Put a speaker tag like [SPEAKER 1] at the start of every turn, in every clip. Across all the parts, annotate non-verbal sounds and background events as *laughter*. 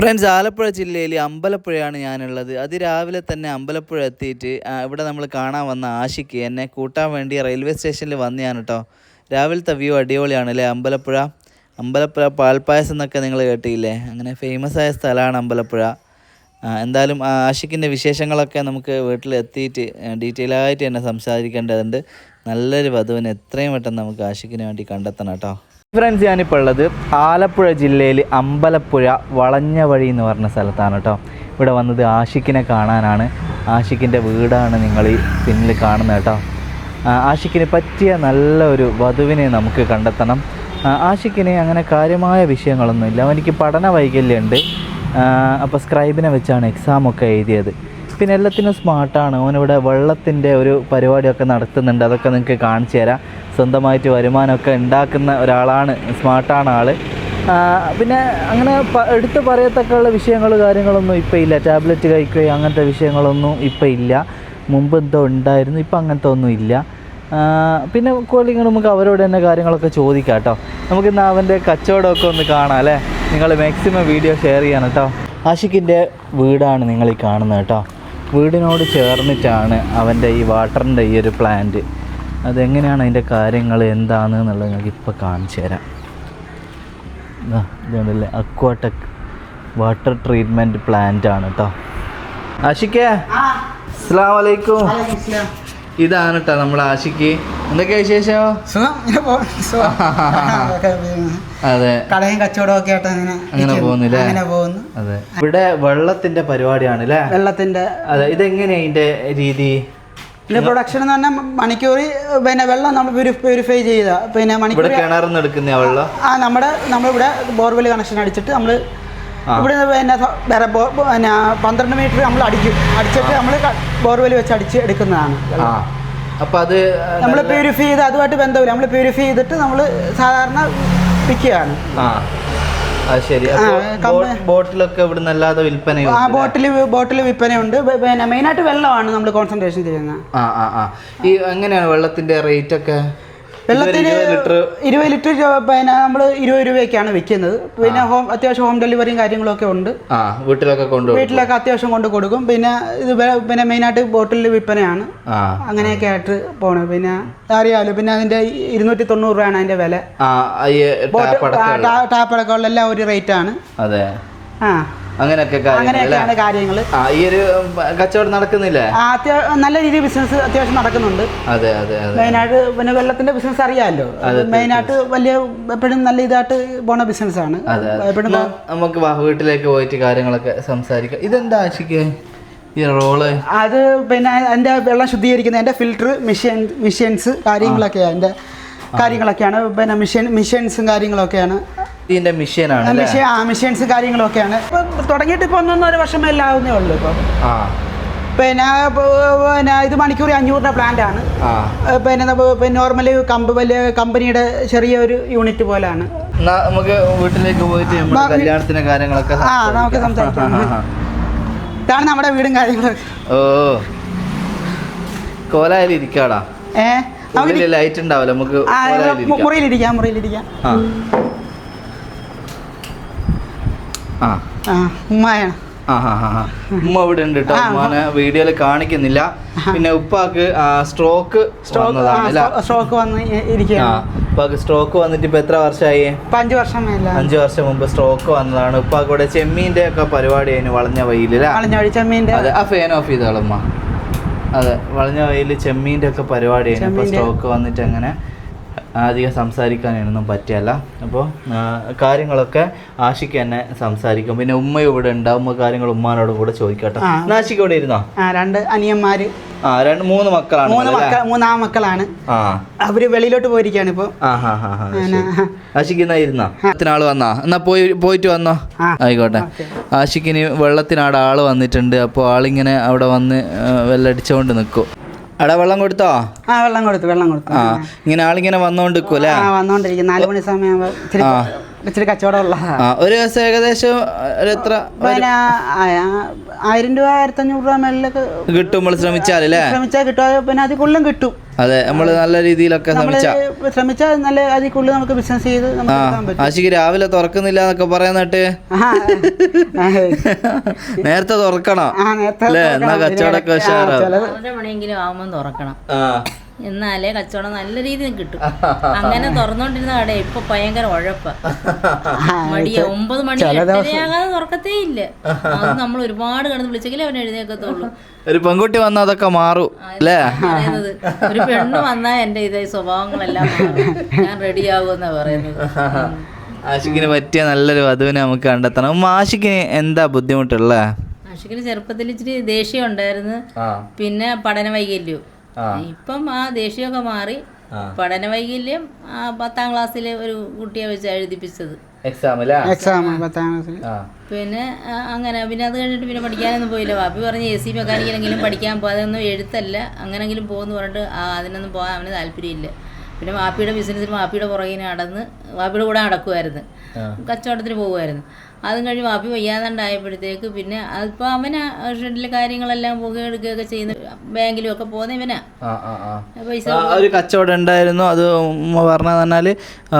[SPEAKER 1] Friends Alappuzha ജില്ലയിൽ അമ്പലപ്പുഴയാണ് ഞാനുള്ളത്. അതിരാവിലെ തന്നെ അമ്പലപ്പുഴ എത്തിയിട്ട് ഇവിടെ നമ്മൾ കാണാൻ വന്ന ആഷിക്ക് എന്നെ കൂട്ടാൻ വേണ്ടി റെയിൽവേ സ്റ്റേഷനിൽ വന്ന് ഞാൻ കേട്ടോ രാവിലത്തെ വ്യൂ അടിപൊളിയാണ് അല്ലേ അമ്പലപ്പുഴ? അമ്പലപ്പുഴ പാൽപ്പായസം എന്നൊക്കെ നിങ്ങൾ കേട്ടില്ലേ? അങ്ങനെ ഫേമസ് ആയ സ്ഥലമാണ് അമ്പലപ്പുഴ. എന്തായാലും ആ ആഷിക്കിന്റെ വിശേഷങ്ങളൊക്കെ നമുക്ക് വീട്ടിൽ എത്തിയിട്ട് ഡീറ്റെയിൽ ആയിട്ട് തന്നെ സംസാരിക്കേണ്ടതുണ്ട്. നല്ലൊരു വധുവിനെ എത്രയും പെട്ടെന്ന് നമുക്ക് ആഷിക്കിന് വേണ്ടി കണ്ടെത്തണം കേട്ടോ ഫ്രണ്ട്സ് ഞാനിപ്പോൾ ഉള്ളത് ആലപ്പുഴ ജില്ലയിൽ അമ്പലപ്പുഴ വളഞ്ഞ വഴി എന്ന് പറഞ്ഞ സ്ഥലത്താണ് കേട്ടോ. ഇവിടെ വന്നത് ആഷിക്കിനെ കാണാനാണ്. ആഷിക്കിന്റെ വീടാണ് നിങ്ങൾ ഈ പിന്നിൽ കാണുന്നത് കേട്ടോ. ആഷിക്കിന് പറ്റിയ നല്ലൊരു വധുവിനെ നമുക്ക് കണ്ടെത്തണം. ആഷിക്കിന് അങ്ങനെ കാര്യമായ വിഷയങ്ങളൊന്നുമില്ല. അവനിക്ക് പഠന വൈകല്യമുണ്ട്. അപ്പോൾ സ്ക്രൈബിനെ വെച്ചാണ് എക്സാമൊക്കെ എഴുതിയത്. പിന്നെ എല്ലാത്തിനും സ്മാർട്ടാണ്. അവനിവിടെ വെള്ളത്തിന്റെ ഒരു പരിപാടിയൊക്കെ നടത്തുന്നുണ്ട്. അതൊക്കെ നിങ്ങൾക്ക് കാണിച്ചു തരാം. സ്വന്തമായിട്ട് വരുമാനമൊക്കെ ഉണ്ടാക്കുന്ന ഒരാളാണ് സ്മാർട്ടാണ് ആൾ പിന്നെ അങ്ങനെ എടുത്ത് പറയത്തക്കുള്ള വിഷയങ്ങൾ കാര്യങ്ങളൊന്നും ഇപ്പോൾ ഇല്ല. ടാബ്ലറ്റ് കഴിക്കുകയും അങ്ങനത്തെ വിഷയങ്ങളൊന്നും ഇപ്പോൾ ഇല്ല. മുമ്പ് എന്തോ ഉണ്ടായിരുന്നു ഇപ്പം അങ്ങനത്തെ ഒന്നും ഇല്ല. പിന്നെ കോളിങ്ങൾ നമുക്ക് അവരോട് തന്നെ കാര്യങ്ങളൊക്കെ ചോദിക്കാം കേട്ടോ. നമുക്കിന്ന് അവന്റെ കച്ചവടമൊക്കെ ഒന്ന് കാണാം അല്ലേ? നിങ്ങൾ മാക്സിമം വീഡിയോ ഷെയർ ചെയ്യണം കേട്ടോ. ആഷിക്കിന്റെ വീടാണ് നിങ്ങൾ ഈ കാണുന്നത് കേട്ടോ. വീടിനോട് ചേർന്നിട്ടാണ് അവന്റെ ഈ വാട്ടറിന്റെ ഈ ഒരു പ്ലാന്റ് അതെങ്ങനെയാണ് അതിന്റെ കാര്യങ്ങൾ എന്താണ് എന്നുള്ളത് നിങ്ങൾക്ക് ഇപ്പോൾ കാണിച്ചു തരാം. ഇതുകൊണ്ടല്ലേ Aquatech Aquatech water treatment plant ആണ് കേട്ടോ ആഷിക്കേ അസ്സാം വലൈക്കും ഇതാണ് കേട്ടോ നമ്മുടെ ആഷിക്ക്. എന്തൊക്കെയാ വിശേഷം? *laughs* അതെ.
[SPEAKER 2] കടയും കച്ചവടവും ഒക്കെ ആയിട്ട് അങ്ങനെ
[SPEAKER 1] അങ്ങനെ പോകുന്നില്ല?
[SPEAKER 2] അങ്ങനെ പോകുന്നു.
[SPEAKER 1] അതെ. ഇവിടെ വെള്ളത്തിന്റെ പരിപാടിയാണ് അല്ലേ
[SPEAKER 2] വെള്ളത്തിന്റെ.
[SPEAKER 1] അതെ ഇതെങ്ങനെയാ ഇതിന്റെ രീതി?
[SPEAKER 2] ഇതിന്റെ പ്രൊഡക്ഷൻ എന്ന് പറഞ്ഞാൽ മണിക്കൂറി പിന്നെ വെള്ളം നമ്മൾ പ്യൂരിഫൈ ചെയ്ത. പിന്നെ മണിക്കൂർ
[SPEAKER 1] ഇവിടെ കിണറിന്ന് എടുക്കുന്ന വെള്ളം?
[SPEAKER 2] ആ നമ്മുടെ നമ്മളിവിടെ ബോർവെൽ കണക്ഷൻ അടിച്ചിട്ട് നമ്മൾ. ഇവിടെ പിന്നെ വേറെ പിന്നെ പന്ത്രണ്ട് മീറ്റർ നമ്മൾ അടിക്കും. അടിച്ചിട്ട് നമ്മൾ ബോർവെൽ വെച്ച് അടിച്ച് എടുക്കുന്നതാണ്
[SPEAKER 1] അപ്പോൾ അപ്പൊ അത്
[SPEAKER 2] നമ്മൾ പ്യൂരിഫൈ ചെയ്ത് അതുമായിട്ട് ബന്ധമില്ല. നമ്മൾ പ്യൂരിഫൈ ചെയ്തിട്ട് നമ്മൾ സാധാരണ വിൽക്കുകയാണ്
[SPEAKER 1] ആ അത് ശരി. ബോട്ടിലൊക്കെ ഇവിടെ നല്ലാതെ വിൽപ്പനയോ
[SPEAKER 2] ആ ബോട്ടിൽ ബോട്ടിൽ വിൽപ്പനയുണ്ട്. പിന്നെ മെയിനായിട്ട് വെള്ളമാണ് നമ്മൾ കോൺസെൻട്രേഷൻ ചെയ്യുന്നത്.
[SPEAKER 1] ആ ആ ആ. ഈ എങ്ങനെയാണ് വെള്ളത്തിന്റെ റേറ്റ് ഒക്കെ?
[SPEAKER 2] വെള്ളത്തിന് ഇരുപത് ലിറ്റർ പിന്നെ നമ്മൾ ഇരുപത് രൂപയൊക്കെയാണ് വിൽക്കുന്നത്. പിന്നെ ഹോം അത്യാവശ്യം ഹോം ഡെലിവറിയും കാര്യങ്ങളൊക്കെ ഉണ്ട്.
[SPEAKER 1] വീട്ടിലൊക്കെ കൊണ്ട്
[SPEAKER 2] വീട്ടിലൊക്കെ അത്യാവശ്യം കൊണ്ട് കൊടുക്കും. പിന്നെ ഇത് പിന്നെ മെയിനായിട്ട് ബോട്ടിൽ വിൽപ്പനയാണ്. അങ്ങനെയൊക്കെ ആയിട്ട് പോണത് പിന്നെ അറിയാമല്ലോ പിന്നെ അതിന്റെ ഇരുന്നൂറ്റി തൊണ്ണൂറ് രൂപയാണ് അതിന്റെ വില. ടാപ്പടക്കമുള്ള എല്ലാം ഒരു റേറ്റ് ആണ്.
[SPEAKER 1] അതെ.
[SPEAKER 2] ആ.
[SPEAKER 1] അങ്ങനെയൊക്കെ
[SPEAKER 2] അങ്ങനെയൊക്കെയാണ് കാര്യങ്ങൾ
[SPEAKER 1] ആ ഈ ഒരു കച്ചവടം നടക്കുന്നില്ലേ?
[SPEAKER 2] നല്ല രീതിയിൽ ബിസിനസ് അത്യാവശ്യം നടക്കുന്നുണ്ട്.
[SPEAKER 1] അതെ അതെ
[SPEAKER 2] മെയിനായിട്ട് പിന്നെ വെള്ളത്തിന്റെ ബിസിനസ് അറിയാമല്ലോ മെയിനായിട്ട് വലിയ എപ്പോഴും നല്ല ഇതായിട്ട് പോണ
[SPEAKER 1] ബിസിനസ് ആണ്
[SPEAKER 2] എപ്പോഴും
[SPEAKER 1] നമുക്ക് വീട്ടിലേക്ക് പോയിട്ട് കാര്യങ്ങളൊക്കെ സംസാരിക്കാം. ഇതെന്താ ആശിക്ക്? ഈ റോൾ?
[SPEAKER 2] അത് പിന്നെ എന്റെ വെള്ളം ശുദ്ധീകരിക്കുന്ന എന്റെ ഫിൽറ്റർ മെഷീൻ മെഷീൻസ് കാര്യങ്ങളൊക്കെയാണ് എന്റെ കാര്യങ്ങളൊക്കെയാണ്. പിന്നെ മെഷീൻ മെഷീൻസും കാര്യങ്ങളൊക്കെയാണ്.
[SPEAKER 1] ഇതിന്റെ മിഷനാണ്
[SPEAKER 2] മിഷ്യൻ ആ മിഷ്യൻസ് കാര്യങ്ങളൊക്കെയാണ്. ഇപ്പം തുടങ്ങിയിട്ട് ഇപ്പൊ ഒന്നൊന്നര വർഷം എല്ലാവുന്നേ ഉള്ളു ഇപ്പം.
[SPEAKER 1] ആ.
[SPEAKER 2] പിന്നെ പിന്നെ ഇത് മണിക്കൂർ അഞ്ഞൂറിന്റെ പ്ലാന്റ് ആണ് പിന്നെ പിന്നെ നോർമലി കമ്പ് വലിയ കമ്പനിയുടെ ചെറിയ ഒരു യൂണിറ്റ്
[SPEAKER 1] എന്നാ നമുക്ക് വീട്ടിലേക്ക് പോയിട്ട് കല്യാണത്തിന്റെ കാര്യങ്ങളൊക്കെ
[SPEAKER 2] ആ നമുക്ക്
[SPEAKER 1] സംസാരിക്കാം.
[SPEAKER 2] ഇതാണ് നമ്മുടെ വീടും കാര്യങ്ങളൊക്കെ.
[SPEAKER 1] ഓ. കോലായാലും ഇരിക്കാടാ.
[SPEAKER 2] ഏ?
[SPEAKER 1] ലൈറ്റ് ഉണ്ടാവില്ല നമുക്ക്.
[SPEAKER 2] മുറിയിലിരിക്കാം മുറിയിലിരിക്കാം ഉമ്മായാണ്.
[SPEAKER 1] ഉമ്മ ഇവിടെ ഉണ്ട് കേട്ടോ ഉമ്മാനെ വീഡിയോയിൽ കാണിക്കുന്നില്ല. പിന്നെ ഉപ്പാക്ക് സ്ട്രോക്ക്
[SPEAKER 2] സ്ട്രോക്ക് വന്ന്
[SPEAKER 1] ഉപ്പാക്ക് സ്ട്രോക്ക് വന്നിട്ട് ഇപ്പൊ എത്ര വർഷമായി
[SPEAKER 2] അഞ്ചു വർഷം
[SPEAKER 1] അഞ്ചു വർഷം മുമ്പ് സ്ട്രോക്ക് വന്നതാണ്. ഉപ്പാക്ക് ഇവിടെ ചെമ്മീന്റെ ഒക്കെ പരിപാടി അതിന് വളഞ്ഞ
[SPEAKER 2] ചെമ്മീന്റെ.
[SPEAKER 1] അതെ. ആ ഫാൻ ഓഫ് ചെയ്തോളമ്മ അതെ വളഞ്ഞ വയലിൽ ചെമ്മീന്റെ ഒക്കെ പരിപാടി ഇപ്പൊ സ്ട്രോക്ക് വന്നിട്ട് അങ്ങനെ. അധികം സംസാരിക്കാനൊന്നും പറ്റിയല്ല. അപ്പോൾ കാര്യങ്ങളൊക്കെ ആഷിക്ക് തന്നെ സംസാരിക്കും. പിന്നെ ഉമ്മ ഇവിടെ ഉണ്ടാവും കാര്യങ്ങൾ ഉമ്മാനോട് കൂടെ ചോദിക്കട്ടെ. ആഷിക്ക് ഇവിടെ ഇരുന്നോ?
[SPEAKER 2] ആ രണ്ട് അനിയന്മാര്.
[SPEAKER 1] ആ രണ്ട് മൂന്ന് മക്കളാണ്
[SPEAKER 2] മൂന്ന് മക്കൾ മൂന്നാം മക്കളാണ്.
[SPEAKER 1] ആ.
[SPEAKER 2] അവർ വെളിയിലോട്ട്
[SPEAKER 1] പോയിരിക്കാണ് ഇപ്പൊ. ആഷിക്ക് എന്നാ ഇരുന്നോ? വെള്ളത്തിനാൾ വന്നാ? എന്നാ പോയി പോയിട്ട് വന്നോ? ആയിക്കോട്ടെ.
[SPEAKER 2] ആശിക്കിന്
[SPEAKER 1] ആഷിക്കിന് വെള്ളത്തിനാട് ആൾ വന്നിട്ടുണ്ട്. അപ്പോൾ ആളിങ്ങനെ അവിടെ വന്ന് വെള്ളടിച്ചോണ്ട് നിൽക്കും അവിടെ വെള്ളം കൊടുത്തോ?
[SPEAKER 2] ആ വെള്ളം കൊടുത്തു വെള്ളം കൊടുത്തു.
[SPEAKER 1] ആ ഇങ്ങനെ ആളിങ്ങനെ വന്നോണ്ട് നിൽക്കും അല്ലേ
[SPEAKER 2] ആ വന്നോണ്ടിരിക്കും. നാല് മണി സമയം ഇച്ചിരി
[SPEAKER 1] കച്ചവടമുള്ള ഒരു ദിവസം ഏകദേശം എത്ര
[SPEAKER 2] ആയിരം രൂപ ആയിരത്തഞ്ഞൂറ് രൂപ മേളിലൊക്കെ
[SPEAKER 1] കിട്ടും നമ്മൾ ശ്രമിച്ചാലല്ലേ
[SPEAKER 2] ശ്രമിച്ചാൽ കിട്ടും. പിന്നെ അതിൽ കൂടുതലും കിട്ടും.
[SPEAKER 1] അതെ നമ്മൾ നല്ല രീതിയിലൊക്കെ
[SPEAKER 2] നമ്മൾ
[SPEAKER 1] ശ്രമിച്ച.
[SPEAKER 2] ശ്രമിച്ചാൽ നല്ല അതിൽ കൂടുതൽ നമുക്ക് ബിസിനസ് ചെയ്ത്
[SPEAKER 1] ആശിക്ക് രാവിലെ തുറക്കുന്നില്ല എന്നൊക്കെ പറയുന്നിട്ട് നേരത്തെ? തുറക്കണോ.
[SPEAKER 2] നേരത്തെ
[SPEAKER 1] അല്ലേ എന്നാ
[SPEAKER 2] തുറക്കണം.
[SPEAKER 1] കച്ചവടമൊക്കെ ഉഷാറാവും.
[SPEAKER 3] തുറക്കണം.
[SPEAKER 1] ആ.
[SPEAKER 3] എന്നാലേ കച്ചവടം നല്ല രീതിയിൽ കിട്ടും. അങ്ങനെ തുറന്നോണ്ടിരുന്ന കട ഇപ്പൊ ഭയങ്കര ഉഴപ്പ. മടിയ ഒമ്പത് മണി എട്ടരയാകാതെ തുറക്കത്തേ ഇല്ല. അത് നമ്മൾ ഒരുപാട് കിടന്ന് വിളിച്ചെങ്കിലേ അവൻ എഴുന്നേക്കത്തുള്ളൂ
[SPEAKER 1] ഒരു പെൺകുട്ടി വന്നാൽ അതൊക്കെ മാറും അല്ലേ?
[SPEAKER 3] ഒരു പെണ്ണ് വന്നാൽ എന്റെ ഇതേ സ്വഭാവങ്ങളെല്ലാം മാറും. ഞാൻ റെഡിയാകുമെന്നാ പറയുന്നത്.
[SPEAKER 1] ആഷിക്കിന് പറ്റിയ നല്ലൊരു വധുവിനെ നമുക്ക് കണ്ടെത്തണം. ആഷിക്കിന് എന്താ ബുദ്ധിമുട്ടുള്ളത്
[SPEAKER 3] ആഷിക്കിന് ചെറുപ്പത്തിൽ ഇച്ചിരി ദേഷ്യം ഉണ്ടായിരുന്നു. പിന്നെ പഠന വൈകല്യവും ഇപ്പം ആ ദേഷ്യമൊക്കെ മാറി പഠന വൈകല്യം ആ പത്താം ക്ലാസ്സിലെ ഒരു കുട്ടിയെ വെച്ച് എഴുതിപ്പിച്ചത്.
[SPEAKER 1] എക്സാം
[SPEAKER 3] പിന്നെ അങ്ങനെ പിന്നെ അത് കഴിഞ്ഞിട്ട് പിന്നെ പഠിക്കാനൊന്നും പോയില്ല. വാപ്പി പറഞ്ഞ് എ സി മെക്കാനിക്കലെങ്കിലും പഠിക്കാൻ പോകും അതൊന്നും എഴുത്തല്ല. അങ്ങനെങ്കിലും പോകുമെന്ന് പറഞ്ഞിട്ട് ആ അതിനൊന്നും പോകാൻ അവന് താല്പര്യമില്ല. പിന്നെ വാപ്പിയുടെ ബിസിനസ്സിൽ വാപ്പിയുടെ പുറകെ നടന്ന് വാപ്പിയുടെ കൂടെ നടക്കുമായിരുന്നു കച്ചവടത്തിന് പോകുമായിരുന്നു അതും കഴിഞ്ഞ് വാപ്പി വയ്യാതണ്ടായപ്പോഴത്തേക്ക് പിന്നെ അതിപ്പോൾ അവനാ ഷെഡിലെ കാര്യങ്ങളെല്ലാം പുകയെടുക്കുകയൊക്കെ ചെയ്യുന്ന ബാങ്കിലും ഒക്കെ പോകുന്ന ഇവനാ പൈസ
[SPEAKER 1] ഒരു കച്ചവടം ഉണ്ടായിരുന്നു അത് ഉമ്മ പറഞ്ഞതെന്ന് പറഞ്ഞാൽ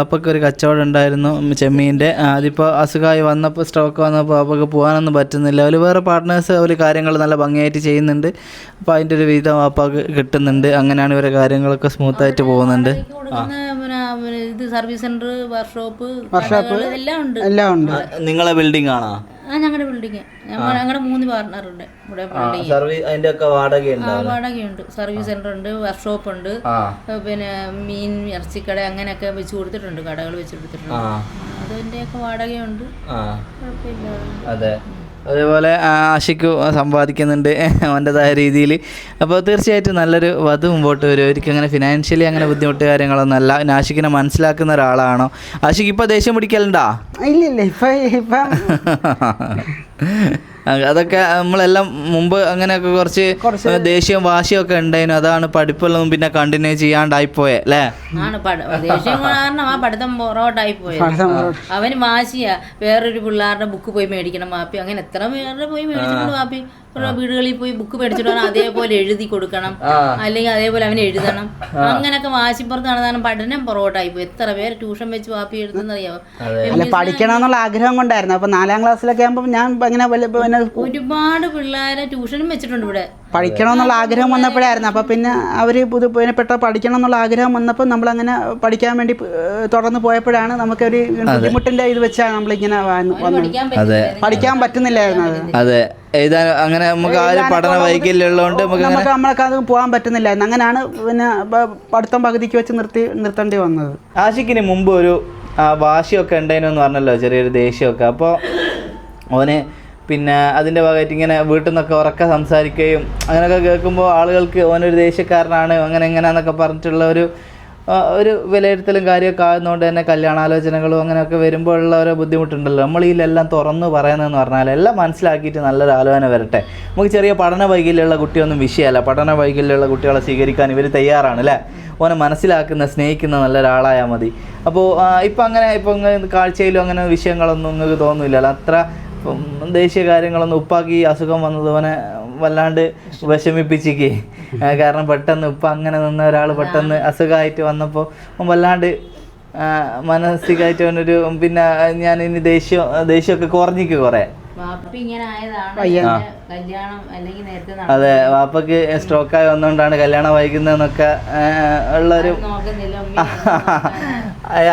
[SPEAKER 1] അപ്പൊക്കെ ഒരു കച്ചവടം ഉണ്ടായിരുന്നു ചെമ്മീന്റെ ചെമ്മീന്റെ അതിപ്പോൾ അസുഖമായി വന്നപ്പോൾ സ്ട്രോക്ക് വന്നപ്പോൾ അപ്പൊക്കെ പോകാനൊന്നും പറ്റുന്നില്ല അവർ വേറെ പാർട്ട്നേഴ്സ് അവർ കാര്യങ്ങൾ നല്ല ഭംഗിയായിട്ട് ചെയ്യുന്നുണ്ട് അപ്പോൾ അതിന്റെ ഒരു വിധം അപ്പൊ കിട്ടുന്നുണ്ട് അങ്ങനെയാണ് ഇവരെ കാര്യങ്ങളൊക്കെ സ്മൂത്തായിട്ട് പോകുന്നുണ്ട്
[SPEAKER 3] ഇത് സർവീസ് സെന്റർ വർക്ക്ഷോപ്പ് വർക്ക്ഷോപ്പ് എല്ലാം ഉണ്ട്.
[SPEAKER 2] എല്ലാം ഉണ്ട്.
[SPEAKER 1] നിങ്ങളെ ബിൽഡിംഗ് ആണോ?
[SPEAKER 3] ആ ഞങ്ങളുടെ ബിൽഡിംഗ് ഞങ്ങളുടെ മൂന്ന് പാർട്ട്ണറുണ്ട് ഇവിടെ ബിൽഡിങ്
[SPEAKER 1] സർവീസ് അതിന്റെ ഒക്കെ വാടക
[SPEAKER 3] ആ വാടകയുണ്ട്. സർവീസ് സെന്റർ ഉണ്ട് വർക്ക്ഷോപ്പ് ഉണ്ട്. പിന്നെ മീൻ ഇറച്ചിക്കട അങ്ങനെയൊക്കെ വെച്ച് കൊടുത്തിട്ടുണ്ട് കടകൾ വെച്ച് കൊടുത്തിട്ടുണ്ട്. ഒക്കെ വാടകയുണ്ട്.
[SPEAKER 1] ആ.
[SPEAKER 3] കുഴപ്പമില്ല
[SPEAKER 1] അതെ. അതേപോലെ ആശിക്കു ആഷിക്ക് സമ്പാദിക്കുന്നുണ്ട് *laughs* അവന്റെതായ രീതിയിൽ. അപ്പോൾ തീർച്ചയായിട്ടും നല്ലൊരു വധു മുമ്പോട്ട് വരും. അവർക്ക് അങ്ങനെ ഫിനാൻഷ്യലി അങ്ങനെ ബുദ്ധിമുട്ട് കാര്യങ്ങളൊന്നും അല്ല. പിന്നെ ആഷിക്കിനെ മനസ്സിലാക്കുന്ന ഒരാളാണോ? ആഷിക്ക് ഇപ്പോൾ ദേഷ്യം പിടിക്കലുണ്ടാ?
[SPEAKER 2] ഇല്ല ഇല്ല ഇപ്പൊ *laughs*
[SPEAKER 1] അതൊക്കെ നമ്മളെല്ലാം മുമ്പ് അങ്ങനെയൊക്കെ കുറച്ച് ദേഷ്യവും വാശിയും ഒക്കെ ഉണ്ടായിരുന്നു. അതാണ് പഠിപ്പെല്ലാം പിന്നെ കണ്ടിന്യൂ ചെയ്യാണ്ടായി പോയെ അല്ലേ?
[SPEAKER 3] ആണ് പഠ ദേഷ്യം കാരണം ആ പഠിത്തം പുറകോട്ടായി പോയത്. അവന് വാശിയാ. വേറൊരു പിള്ളേരുടെ ബുക്ക് പോയി മേടിക്കണം മാപ്പി. അങ്ങനെ എത്ര പേരുടെ പോയി മേടിച്ചിട്ടുണ്ട് വാപ്പി ഓരോ വീടുകളിൽ പോയി ബുക്ക് മേടിച്ചിട്ട് അതേപോലെ എഴുതി കൊടുക്കണം. അല്ലെങ്കിൽ അതേപോലെ അവൻ എഴുതണം. അങ്ങനൊക്കെ വാശിപ്പുറത്ത് നടന്നാലും പഠനം പുറകോട്ടായി പോയി എത്ര പേര് ട്യൂഷൻ വെച്ച് വാപ്പി എഴുതുന്നറിയാവോ?
[SPEAKER 2] അല്ല പഠിക്കണം എന്നുള്ള ആഗ്രഹം കൊണ്ടായിരുന്നു. അപ്പൊ നാലാം ക്ലാസ്സിലൊക്കെ ആകുമ്പോൾ ഞാൻ ഇങ്ങനെ
[SPEAKER 3] ഒരുപാട് പിള്ളേരെ ട്യൂഷനും വെച്ചിട്ടുണ്ട് ഇവിടെ.
[SPEAKER 2] പഠിക്കണം എന്നുള്ള ആഗ്രഹം വന്നപ്പോഴായിരുന്നു. അപ്പോൾ പിന്നെ അവർ പുതു പിന്നെ പെട്ട പഠിക്കണം എന്നുള്ള ആഗ്രഹം വന്നപ്പോൾ നമ്മളങ്ങനെ പഠിക്കാൻ വേണ്ടി തുടർന്ന് പോയപ്പോഴാണ് നമുക്കൊരു ബുദ്ധിമുട്ടിന്റെ ഇത് വെച്ചാണ് നമ്മളിങ്ങനെ ഇങ്ങനെ വന്നത്.
[SPEAKER 3] പഠിക്കാൻ
[SPEAKER 2] പഠിക്കാൻ പറ്റുന്നില്ലായിരുന്നു അത്.
[SPEAKER 1] അതെ. എഴുതാൻ അങ്ങനെ നമുക്ക് ആ ഒരു പഠന വൈകല്യം ഉള്ളതുകൊണ്ട് നമുക്ക്
[SPEAKER 2] നമുക്ക് നമ്മൾക്ക് അത് പോകാൻ പറ്റുന്നില്ല അങ്ങനെയാണ് പിന്നെ പഠിത്തം പകുതിക്ക് വെച്ച് നിർത്തി നിർത്തേണ്ടി വന്നത്.
[SPEAKER 1] ആഷിക്കിന് മുമ്പ് ഒരു വാശിയൊക്കെ ഉണ്ടായിരുന്നു എന്ന് പറഞ്ഞല്ലോ ചെറിയൊരു ദേഷ്യമൊക്കെ. അപ്പോൾ അവന് പിന്നെ അതിന്റെ ഭാഗമായിട്ട് ഇങ്ങനെ വീട്ടിൽ നിന്നൊക്കെ ഉറക്കെ സംസാരിക്കുകയും അങ്ങനെയൊക്കെ കേൾക്കുമ്പോൾ ആളുകൾക്ക് അവനൊരു ദേഷ്യക്കാരനാണ് അങ്ങനെ എങ്ങനെയാന്നൊക്കെ പറഞ്ഞിട്ടുള്ള ഒരു ഒരു വിലയിരുത്തലും കാര്യമൊക്കെ ആകുന്നതുകൊണ്ട് തന്നെ കല്യാണാലോചനകളും അങ്ങനെയൊക്കെ വരുമ്പോൾ ഉള്ള ഓരോ ബുദ്ധിമുട്ടുണ്ടല്ലോ. നമ്മൾ ഇതിലെല്ലാം തുറന്ന് പറയുന്നതെന്ന് പറഞ്ഞാൽ എല്ലാം മനസ്സിലാക്കിയിട്ട് നല്ലൊരു ആലോചന വരട്ടെ. നമുക്ക് ചെറിയ പഠന വൈകല്യമുള്ള കുട്ടിയൊന്നും വിഷയമല്ല. പഠന വൈകല്യമുള്ള കുട്ടികളെ സ്വീകരിക്കാൻ ഇവർ തയ്യാറാണ് അല്ലേ? ഓനെ മനസ്സിലാക്കുന്ന സ്നേഹിക്കുന്ന നല്ലൊരാളായാൽ മതി. അപ്പോൾ ഇപ്പം അങ്ങനെ ഇപ്പം ഇങ്ങ് കാഴ്ചയിലും അങ്ങനെ വിഷയങ്ങളൊന്നും നിങ്ങൾക്ക് തോന്നുന്നില്ല അത്ര ദേശീയ കാര്യങ്ങളൊന്നും ഉപ്പാക്കി അസുഖം വന്നത് ഓനെ വല്ലാണ്ട് വിഷമിപ്പിച്ചിക്ക്. കാരണം പെട്ടെന്ന് ഇപ്പം അങ്ങനെ നിന്ന ഒരാൾ പെട്ടെന്ന് അസുഖമായിട്ട് വന്നപ്പോൾ വല്ലാണ്ട് മാനസികമായിട്ട് അവനൊരു പിന്നെ ഞാൻ ഇനി ദേഷ്യം ദേഷ്യമൊക്കെ കുറഞ്ഞിക്ക് കുറേ.
[SPEAKER 3] വാപ്പി ഇങ്ങനെ ആയതാണ് കല്യാണം അല്ലെങ്കിൽ നേരത്തെ
[SPEAKER 1] അതെ വാപ്പക്ക് സ്ട്രോക്ക് ആയി വന്നുകൊണ്ടാണ് കല്യാണം വൈകുന്നതെന്നൊക്കെ ഉള്ളൊരു *laughs*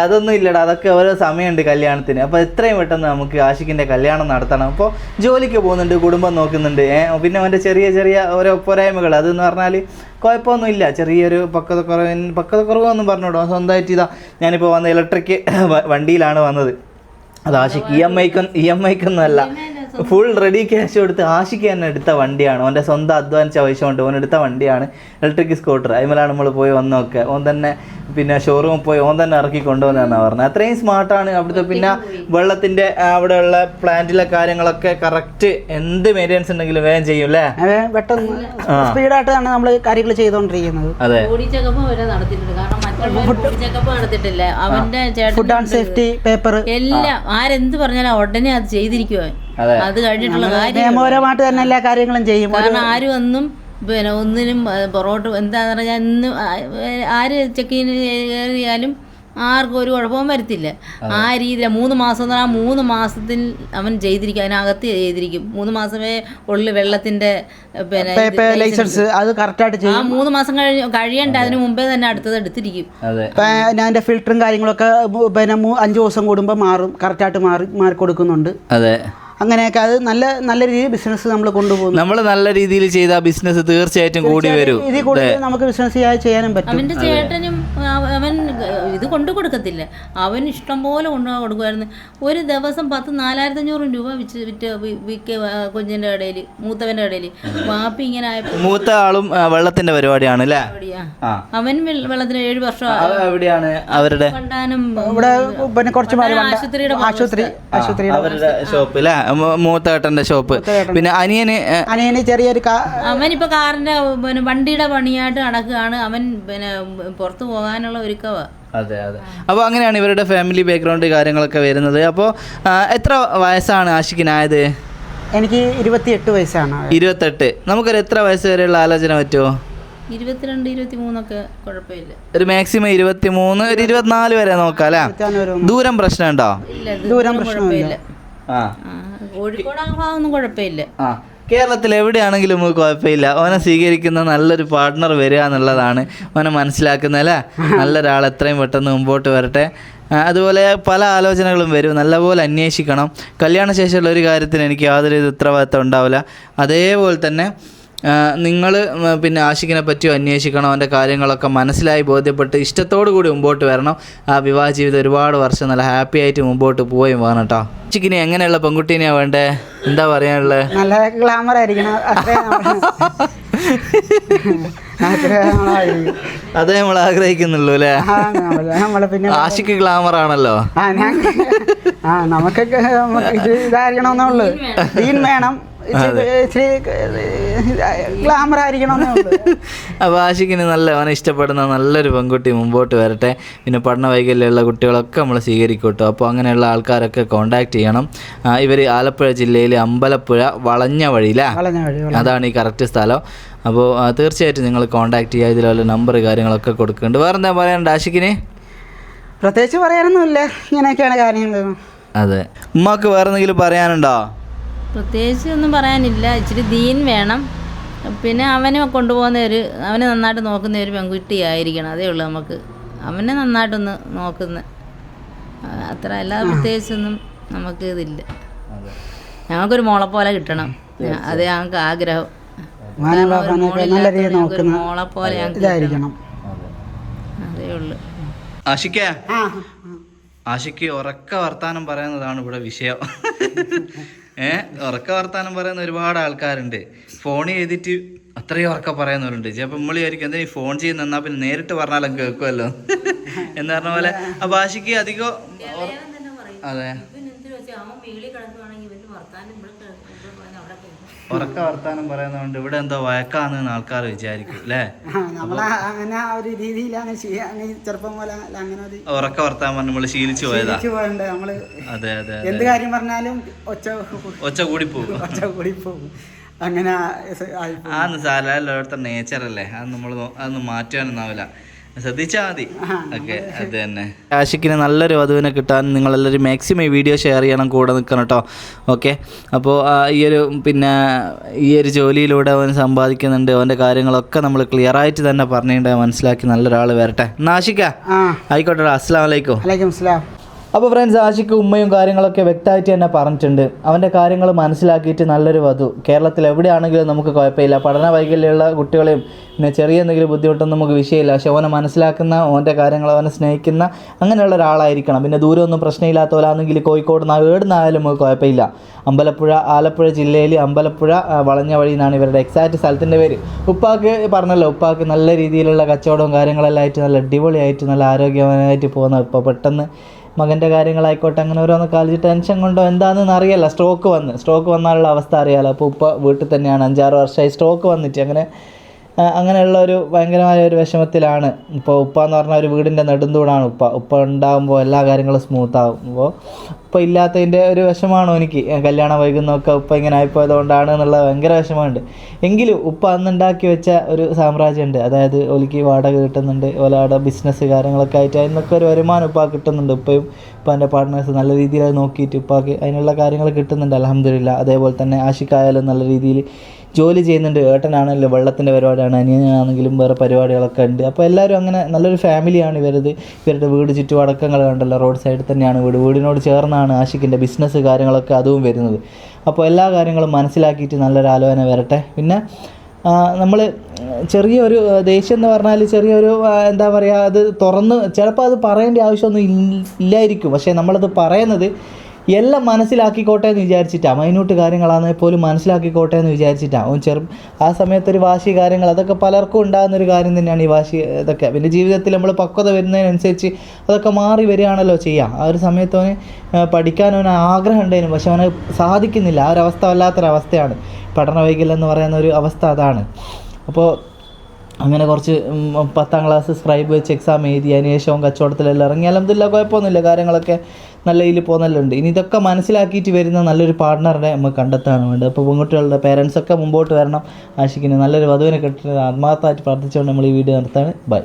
[SPEAKER 1] അതൊന്നും ഇല്ലടാ. അതൊക്കെ ഓരോ സമയമുണ്ട് കല്യാണത്തിന്. അപ്പോൾ എത്രയും പെട്ടെന്ന് നമുക്ക് ആഷിക്കിന്റെ കല്യാണം നടത്തണം. അപ്പോൾ ജോലിക്ക് പോകുന്നുണ്ട് കുടുംബം നോക്കുന്നുണ്ട്. പിന്നെ അവന്റെ ചെറിയ ചെറിയ ഓരോ പോരായ്മകൾ. അതെന്ന് പറഞ്ഞാൽ കുഴപ്പമൊന്നുമില്ല ചെറിയൊരു പക്വതക്കുറവ് പക്വതക്കുറവെന്നും പറഞ്ഞോളൂ സ്വന്തമായിട്ട് ഇതാ ഞാനിപ്പോൾ വന്ന ഇലക്ട്രിക് വണ്ടിയിലാണ് വന്നത്. അത് ആഷിക്ക് ഇ എം ഐക്കൊന്നും ഇ എം ഐക്കൊന്നും അല്ല ഫുൾ റെഡി ക്യാഷ് കൊടുത്ത് ആഷിക്ക് തന്നെ എടുത്ത വണ്ടിയാണ്. ഓന്റെ സ്വന്തം അധ്വാനിച്ച പൈസ കൊണ്ട് ഓൻ എടുത്ത വണ്ടിയാണ്. ഇലക്ട്രിക് സ്കൂട്ടർ അതിമലാണ് നമ്മൾ പോയി വന്നൊക്കെ ഓൻ തന്നെ പിന്നെ ഷോറൂമിൽ പോയി ഓൻ തന്നെ ഇറക്കി കൊണ്ടുവന്നാണ് പറഞ്ഞത് അത്രയും സ്മാർട്ടാണ് അവിടുത്തെ പിന്നെ വെള്ളത്തിന്റെ അവിടെയുള്ള പ്ലാന്റിലെ കാര്യങ്ങളൊക്കെ കറക്റ്റ് എന്ത് മെയിന്റെനൻസ് ഉണ്ടെങ്കിലും വേഗം ചെയ്യും അല്ലേ
[SPEAKER 2] അത് പെട്ടെന്ന് സ്പീഡായിട്ടാണ് നമ്മൾ കാര്യങ്ങൾ ചെയ്തുകൊണ്ടിരിക്കുന്നത്
[SPEAKER 1] അതെ.
[SPEAKER 3] നടത്തിയിട്ടില്ല? അവന്റെ
[SPEAKER 2] ഫുഡ് ആൻഡ് സേഫ്റ്റി പേപ്പർ
[SPEAKER 3] എല്ലാം ആരെന്ത് പറഞ്ഞാലും ഉടനെ അത് ചെയ്തിരിക്കും അവൻ.
[SPEAKER 1] അതെ.
[SPEAKER 3] അത് കഴിഞ്ഞിട്ടുള്ള കാര്യം
[SPEAKER 2] നിയമപരമായിട്ട് തന്നെ എല്ലാ കാര്യങ്ങളും ചെയ്യും.
[SPEAKER 3] കാരണം ആരും ഒന്നും പിന്നെ ഒന്നിനും പുറകോട്ട് എന്താന്ന് പറഞ്ഞാൽ ഇന്ന് ആര് ചെക്ക് കയറിയാലും ആർക്കും ഒരു കുഴപ്പവും വരത്തില്ല. ആ രീതിയിൽ മൂന്ന് മാസം എന്ന് പറഞ്ഞാൽ മൂന്ന് മാസത്തിൽ അവൻ ചെയ്തിരിക്കും. അതിനകത്ത് ചെയ്തിരിക്കും. മൂന്ന് മാസമേ ഉള്ളു വെള്ളത്തിന്റെ പിന്നെ
[SPEAKER 2] ലൈസൻസ് അത് കറക്റ്റായിട്ട്
[SPEAKER 3] ആ മൂന്ന് മാസം കഴിഞ്ഞ് കഴിയണ്ട. അതിന് മുമ്പേ തന്നെ അടുത്തത് എടുത്തിരിക്കും.
[SPEAKER 1] അതെ.
[SPEAKER 2] ഫിൽറ്ററും കാര്യങ്ങളൊക്കെ പിന്നെ അഞ്ച് ദിവസം കൂടുമ്പോൾ മാറും. കറക്റ്റായിട്ട് മാറി മാറി കൊടുക്കുന്നുണ്ട്
[SPEAKER 1] അതെ.
[SPEAKER 2] അങ്ങനെയൊക്കെ അത് നല്ല നല്ല രീതിയിൽ ബിസിനസ് നമ്മൾ കൊണ്ടുപോകുന്നു.
[SPEAKER 1] നമ്മൾ നല്ല രീതിയിൽ ചെയ്ത ബിസിനസ് തീർച്ചയായിട്ടും കൂടി വരും.
[SPEAKER 2] ഇതിൽ കൂടുതൽ നമുക്ക് ബിസിനസ് ചെയ്യാനും പറ്റും.
[SPEAKER 3] അവന്റെ ചേട്ടനും അവൻ ഇത് കൊണ്ടു കൊടുക്കത്തില്ല. അവൻ ഇഷ്ടം പോലെ കൊണ്ടു കൊടുക്കുമായിരുന്നു ഒരു ദിവസം പത്ത് നാലായിരത്തി അഞ്ഞൂറ് രൂപ വിറ്റ് വിറ്റ് വി- വിൽക്ക കുഞ്ഞിന്റെ ഇടയിൽ മൂത്തവന്റെ ഇടയിൽ വാപ്പി ഇങ്ങനെ ആയപ്പോൾ
[SPEAKER 1] മൂത്ത ആളും വെള്ളത്തിന്റെ പരിപാടിയാണ് അല്ലേ
[SPEAKER 3] അവൻ വെള്ളത്തിന് ഏഴ് വർഷം
[SPEAKER 1] എവിടെയാണ് അവരുടെ?
[SPEAKER 3] കണ്ടാനും
[SPEAKER 2] ഇവിടെ പിന്നെ കുറച്ച് ആശുപത്രി
[SPEAKER 1] അവരുടെ ഷോപ്പ് അല്ലേ മൂ- മൂത്തേട്ടന്റെ ഷോപ്പ്. പിന്നെ അനിയന്
[SPEAKER 2] അനിയന് ചെറിയൊരു അവൻ
[SPEAKER 3] ഇപ്പൊ കാറിന്റെ പിന്നെ വണ്ടിയുടെ പണിയായിട്ട് നടക്കുകയാണ്. അവൻ പിന്നെ പുറത്തു പോകാനുള്ള ഒരുക്കവ.
[SPEAKER 1] അതെ അതെ. അപ്പോൾ അങ്ങനെയാണ് ഇവരുടെ ഫാമിലി ബാക്ക്ഗ്രൗണ്ട് കാര്യങ്ങളൊക്കെ വരുന്നത്. അപ്പോൾ എത്ര വയസ്സാണ് ആഷിക്കിനായത്
[SPEAKER 2] എനിക്ക് ഇരുപത്തിയെട്ട് വയസ്സാണ്
[SPEAKER 1] ഇരുപത്തെട്ട്. നമുക്കൊരു എത്ര വയസ്സ് വരെയുള്ള ആലോചന പറ്റുമോ
[SPEAKER 3] ഇരുപത്തിരണ്ട് കുഴപ്പമില്ല.
[SPEAKER 1] ഒരു മാക്സിമം ഇരുപത്തിമൂന്ന് ഒരു ഇരുപത്തിനാല് വരെ നോക്കാം അല്ലേ? ദൂരം പ്രശ്നമുണ്ടോ?
[SPEAKER 2] ദൂരം
[SPEAKER 3] കുഴപ്പമില്ല.
[SPEAKER 1] ആ.
[SPEAKER 3] ആ, കോഴിക്കോട് ആ ഭാഗമൊന്നും കുഴപ്പമില്ല.
[SPEAKER 1] ആ കേരളത്തിൽ എവിടെയാണെങ്കിലും നമുക്ക് കുഴപ്പമില്ല. ഓനെ സ്വീകരിക്കുന്ന നല്ലൊരു പാർട്ട്ണർ വരിക എന്നുള്ളതാണ് ഓനെ മനസ്സിലാക്കുന്ന അല്ലേ? നല്ലൊരാൾ എത്രയും പെട്ടെന്ന് മുമ്പോട്ട് വരട്ടെ. അതുപോലെ പല ആലോചനകളും വരും. നല്ലപോലെ അന്വേഷിക്കണം. കല്യാണ ശേഷമുള്ള ഒരു കാര്യത്തിന് എനിക്ക് യാതൊരു ഉത്തരവാദിത്തം ഉണ്ടാവില്ല. അതേപോലെ തന്നെ നിങ്ങൾ പിന്നെ ആഷിഖിനെ പറ്റിയോ അന്വേഷിക്കണം? അവന്റെ കാര്യങ്ങളൊക്കെ മനസ്സിലായി ബോധ്യപ്പെട്ട് ഇഷ്ടത്തോടു കൂടി മുമ്പോട്ട് വരണം. ആ വിവാഹ ജീവിതം ഒരുപാട് വർഷം നല്ല ഹാപ്പി ആയിട്ട് മുമ്പോട്ട് പോവുകയും വേണം കേട്ടോ. ആഷിഖിന് എങ്ങനെയുള്ള പെൺകുട്ടീനെയാണ് വേണ്ടേ? എന്താ പറയാനുള്ളത്
[SPEAKER 2] നല്ല ഗ്ലാമർ ആയിരിക്കണം.
[SPEAKER 1] അതേ നമ്മൾ ആഗ്രഹിക്കുന്നുള്ളൂ അല്ലേ?
[SPEAKER 2] ആ നമ്മൾ നമ്മൾ പിന്നെ
[SPEAKER 1] ആഷിക്ക് ഗ്ലാമർ ആണല്ലോ.
[SPEAKER 2] ആ നമുക്കൊക്കെ ഇതായിരിക്കണം ഇത് ഇതായിരിക്കണമെന്നുള്ളു വേണം. ഇച്ചിരി ഗ്ലാമർ ആയിരിക്കണമെന്നേ ഉള്ളൂ.
[SPEAKER 1] അപ്പോൾ ആഷിക്കിന് നല്ല അവനെ ഇഷ്ടപ്പെടുന്ന നല്ലൊരു പെൺകുട്ടി മുമ്പോട്ട് വരട്ടെ. പിന്നെ പഠന വൈകല്യമുള്ള കുട്ടികളൊക്കെ നമ്മൾ സ്വീകരിക്കൂട്ടോ കേട്ടോ. അപ്പോൾ അങ്ങനെയുള്ള ആൾക്കാരൊക്കെ കോണ്ടാക്ട് ചെയ്യണം. ഇവർ ആലപ്പുഴ ജില്ലയിൽ അമ്പലപ്പുഴ വളഞ്ഞ വഴിയിലാ. അതാണ് ഈ കറക്റ്റ് സ്ഥലം. അപ്പോൾ തീർച്ചയായിട്ടും നിങ്ങൾ കോണ്ടാക്ട് ചെയ്യുക ഇതിലുള്ള നമ്പർ കാര്യങ്ങളൊക്കെ കൊടുക്കുന്നുണ്ട്. വേറെ എന്താ പറയാനുണ്ട് ആഷിക്കിന്
[SPEAKER 2] പ്രത്യേകിച്ച് പറയാനൊന്നുമില്ല. ഇങ്ങനെയൊക്കെയാണ് കാര്യങ്ങൾ
[SPEAKER 1] അതെ. ഉമ്മക്ക് വേറെ എന്തെങ്കിലും പറയാനുണ്ടോ?
[SPEAKER 3] പ്രത്യേകിച്ച് ഒന്നും പറയാനില്ല. ഇച്ചിരി ദീൻ വേണം. പിന്നെ അവനെ കൊണ്ടുപോകുന്ന ഒരു അവനെ നന്നായിട്ട് നോക്കുന്ന ഒരു പെൺകുട്ടി ആയിരിക്കണം. അതേ ഉള്ളൂ നമുക്ക്. അവനെ നന്നായിട്ടൊന്ന് നോക്കുന്ന. അത്ര അല്ലാതെ പ്രത്യേകിച്ചൊന്നും നമുക്ക് ഇതില്ല. ഞങ്ങൾക്കൊരു മോളെ പോലെ കിട്ടണം. അത് ഞങ്ങൾക്ക് ആഗ്രഹം. മോളെ പോലെ ഞങ്ങൾക്ക് അതേ. ഉള്ളൂ.
[SPEAKER 1] ആശിക്ക?
[SPEAKER 2] ആ.
[SPEAKER 1] ആഷിക്ക് ഉറക്ക വർത്താനം പറയുന്നതാണ് ഇവിടെ വിഷയം. ഏ? ഉറക്ക വർത്താനം പറയുന്ന ഒരുപാട് ആൾക്കാരുണ്ട്. ഫോൺ ചെയ്തിട്ട് അത്രയും ഉറക്ക പറയുന്നവരുണ്ട്. ചിലപ്പോൾ നമ്മൾ വിചാരിക്കും എന്താ ഫോൺ ചെയ്യുന്ന എന്നാ പിന്നെ നേരിട്ട് പറഞ്ഞാലും കേൾക്കുമല്ലോ എന്ന് പറഞ്ഞ പോലെ ആ ഭാഷയ്ക്ക് അധികം അതെ. ഉറക്ക വർത്താനം പറയുന്നതുകൊണ്ട് ഇവിടെ എന്തോ വഴക്കാന്ന് ആൾക്കാർ വിചാരിക്കും അല്ലേ?
[SPEAKER 2] അങ്ങനെ ഒരു രീതിയിലാണ് ചെറുപ്പം പോലെ അങ്ങനെ ഒരു
[SPEAKER 1] ഉറക്ക വർത്താൻ പറഞ്ഞു നമ്മൾ ശീലിച്ചു പോയതാ?
[SPEAKER 2] നമ്മൾ
[SPEAKER 1] അതെ അതെ
[SPEAKER 2] എന്ത് കാര്യം പറഞ്ഞാലും ഒച്ച
[SPEAKER 1] ഒച്ച കൂടി പോകും *laughs*
[SPEAKER 2] ഒച്ച കൂടി പോകും അങ്ങനെ ആ
[SPEAKER 1] ആന്ന് സാലാലോടത്തെ നേച്ചർ അല്ലേ? അത് നമ്മൾ അത് മാറ്റാനൊന്നാവില്ല ശ്രദ്ധിച്ചാൽ മതി ഓക്കെ അത് തന്നെ. ആഷിക്കിന് നല്ലൊരു വധുവിനെ കിട്ടാൻ നിങ്ങളെല്ലാവരും മാക്സിമം ഈ വീഡിയോ ഷെയർ ചെയ്യണം കൂടെ നിൽക്കണം കേട്ടോ ഓക്കെ അപ്പോൾ ഈ ഒരു പിന്നെ ഈ ഒരു ജോലിയിലൂടെ അവൻ സമ്പാദിക്കുന്നുണ്ട് അവന്റെ കാര്യങ്ങളൊക്കെ നമ്മൾ ക്ലിയർ ആയിട്ട് തന്നെ പറഞ്ഞിട്ടുണ്ട് മനസ്സിലാക്കി നല്ലൊരാൾ വരട്ടെ. എന്നാ ആഷിക്ക ആയിക്കോട്ടെ അസ്സാം വലൈക്കും
[SPEAKER 2] അലൈക്കും. സ്ലാം
[SPEAKER 1] അപ്പോൾ ഫ്രണ്ട്സ് ആഷിക്ക് ഉമ്മയും കാര്യങ്ങളൊക്കെ വ്യക്തമായിട്ട് തന്നെ പറഞ്ഞിട്ടുണ്ട്. അവന്റെ കാര്യങ്ങൾ മനസ്സിലാക്കിയിട്ട് നല്ലൊരു വധു. കേരളത്തിൽ എവിടെയാണെങ്കിലും നമുക്ക് കുഴപ്പമില്ല. പഠന വൈകല്യമുള്ള കുട്ടികളെയും പിന്നെ ചെറിയ എന്തെങ്കിലും ബുദ്ധിമുട്ടൊന്നും നമുക്ക് വിഷയമില്ല. പക്ഷെ ഓനെ മനസ്സിലാക്കുന്ന ഓന്റെ കാര്യങ്ങൾ അവനെ സ്നേഹിക്കുന്ന അങ്ങനെയുള്ള ഒരാളായിരിക്കണം. പിന്നെ ദൂരമൊന്നും പ്രശ്നമില്ലാത്തവരാണെങ്കിൽ കോഴിക്കോട് നിന്ന് ഏടുന്നായാലും നമുക്ക് കുഴപ്പമില്ല. അമ്പലപ്പുഴ ആലപ്പുഴ ജില്ലയിൽ അമ്പലപ്പുഴ വളഞ്ഞ വഴി എന്നാണ് ഇവരുടെ എക്സാക്റ്റ് സ്ഥലത്തിന്റെ പേര്. ഉപ്പാക്ക് പറഞ്ഞല്ലോ ഉപ്പാക്ക് നല്ല രീതിയിലുള്ള കച്ചവടവും കാര്യങ്ങളെല്ലാം ആയിട്ട് നല്ല അടിപൊളിയായിട്ട് നല്ല ആരോഗ്യവാനായിട്ട് പോകുന്ന ഇപ്പോൾ പെട്ടെന്ന് മകന്റെ കാര്യങ്ങളായിക്കോട്ടെ അങ്ങനെ ഓരോന്ന് കളിച്ച് ടെൻഷൻ കൊണ്ടോ എന്താണെന്ന് അറിയാലോ സ്ട്രോക്ക് വന്ന്. സ്ട്രോക്ക് വന്നാലുള്ള അവസ്ഥ അറിയാലോ. അപ്പോൾ ഉപ്പ വീട്ടിൽ തന്നെയാണ്. അഞ്ചാറ് വർഷമായി സ്ട്രോക്ക് വന്നിട്ട്. അങ്ങനെ അങ്ങനെയുള്ള ഒരു ഭയങ്കരമായ ഒരു വിഷമത്തിലാണ്. ഇപ്പോൾ ഉപ്പ എന്ന് പറഞ്ഞാൽ ഒരു വീടിന്റെ നെടുന്തൂടാണ് ഉപ്പ. ഉപ്പ ഉണ്ടാകുമ്പോൾ എല്ലാ കാര്യങ്ങളും സ്മൂത്ത് ആകും അപ്പോൾ ഉപ്പ ഇല്ലാത്തതിന്റെ ഒരു വിഷമാണോ എനിക്ക്? കല്യാണം വൈകുന്നൊക്കെ ഉപ്പ ഇങ്ങനെ ആയിപ്പോയത് കൊണ്ടാണ് എന്നുള്ള ഭയങ്കര വിഷമമുണ്ട്. എങ്കിലും ഉപ്പ അന്നുണ്ടാക്കി വെച്ച ഒരു സാമ്രാജ്യമുണ്ട്. അതായത് ഒലിക്ക് വാടക കിട്ടുന്നുണ്ട്. ഒലാടെ ബിസിനസ് കാര്യങ്ങളൊക്കെ ആയിട്ട് അതിനൊക്കെ ഒരു വരുമാനം ഉപ്പ കിട്ടുന്നുണ്ട്. ഉപ്പയും ഉപ്പാന്റെ പാർട്ട്നേഴ്സ് നല്ല രീതിയിൽ നോക്കിയിട്ട് ഉപ്പാക്ക് അതിനുള്ള കാര്യങ്ങൾ കിട്ടുന്നുണ്ട്. അലഹമില്ല അതേപോലെ തന്നെ ആഷിക്കായാലും നല്ല രീതിയിൽ ജോലി ചെയ്യുന്നുണ്ട്. ഏട്ടനാണല്ലോ വെള്ളത്തിന്റെ പരിപാടിയാണ് അനിയനാണെങ്കിലും വേറെ പരിപാടികളൊക്കെ ഉണ്ട്. അപ്പോൾ എല്ലാവരും അങ്ങനെ നല്ലൊരു ഫാമിലിയാണ് ഇവരത്. ഇവരുടെ വീട് ചുറ്റുവടക്കങ്ങൾ കണ്ടല്ലോ. റോഡ് സൈഡിൽ തന്നെയാണ് വീട്. വീടിനോട് ചേർന്നാണ് ആഷിക്കിന്റെ ബിസിനസ് കാര്യങ്ങളൊക്കെ അതും വരുന്നത്. അപ്പോൾ എല്ലാ കാര്യങ്ങളും മനസ്സിലാക്കിയിട്ട് നല്ലൊരു ആലോചന വരട്ടെ. പിന്നെ നമ്മൾ ചെറിയൊരു ദേഷ്യം എന്ന് പറഞ്ഞാൽ ചെറിയൊരു എന്താ പറയുക അത് തുറന്ന് ചിലപ്പോൾ അത് പറയേണ്ട ആവശ്യമൊന്നും ഇല്ല- ഇല്ലായിരിക്കും. പക്ഷേ നമ്മളത് പറയുന്നത് എല്ലാം മനസ്സിലാക്കിക്കോട്ടെ എന്ന് വിചാരിച്ചിട്ടാണ് മൈന്യൂട്ട് കാര്യങ്ങളാണെങ്കിൽ പോലും മനസ്സിലാക്കിക്കോട്ടെ എന്ന് വിചാരിച്ചിട്ടാണ് ചെറു ആ സമയത്തൊരു വാശി കാര്യങ്ങൾ അതൊക്കെ പലർക്കും ഉണ്ടാകുന്ന ഒരു കാര്യം തന്നെയാണ് ഈ വാശി ഇതൊക്കെ. പിന്നെ ജീവിതത്തിൽ നമ്മൾ പക്വത വരുന്നതിനനുസരിച്ച് അതൊക്കെ മാറി വരികയാണല്ലോ ചെയ്യുക ആ ഒരു സമയത്ത് അവന് പഠിക്കാൻ അവന് ആഗ്രഹം ഉണ്ടായിരുന്നു. പക്ഷെ അവന് സാധിക്കുന്നില്ല. ആ ഒരു അവസ്ഥ വല്ലാത്തൊരവസ്ഥയാണ്. പഠന വൈകല്യം എന്ന് പറയുന്ന ഒരു അവസ്ഥ അതാണ്. അപ്പോൾ അങ്ങനെ കുറച്ച് പത്താം ക്ലാസ് സ്ക്രൈബ് വെച്ച് എക്സാം എഴുതി അതിന് ശേഷം കച്ചവടത്തിലെല്ലാം ഇറങ്ങി. അലഹമില്ല കുഴപ്പമൊന്നുമില്ല. കാര്യങ്ങളൊക്കെ നല്ല ഇതിൽ പോകുന്നല്ലുണ്ട് ഇനി ഇതൊക്കെ മനസ്സിലാക്കിയിട്ട് വരുന്ന നല്ലൊരു പാർട്ട്ണറിനെ നമുക്ക് കണ്ടെത്താണ് വേണ്ടത് അപ്പോൾ പെൺകുട്ടികളുടെ പേരൻസൊക്കെ മുമ്പോട്ട് വരണം ആശിക്കുന്നു. നല്ലൊരു വധുവിനെ കിട്ടുന്നത് ആത്മാർത്ഥമായിട്ട് പ്രാർത്ഥിച്ചുകൊണ്ട് നമ്മൾ ഈ വീഡിയോ നടത്താണ് ബൈ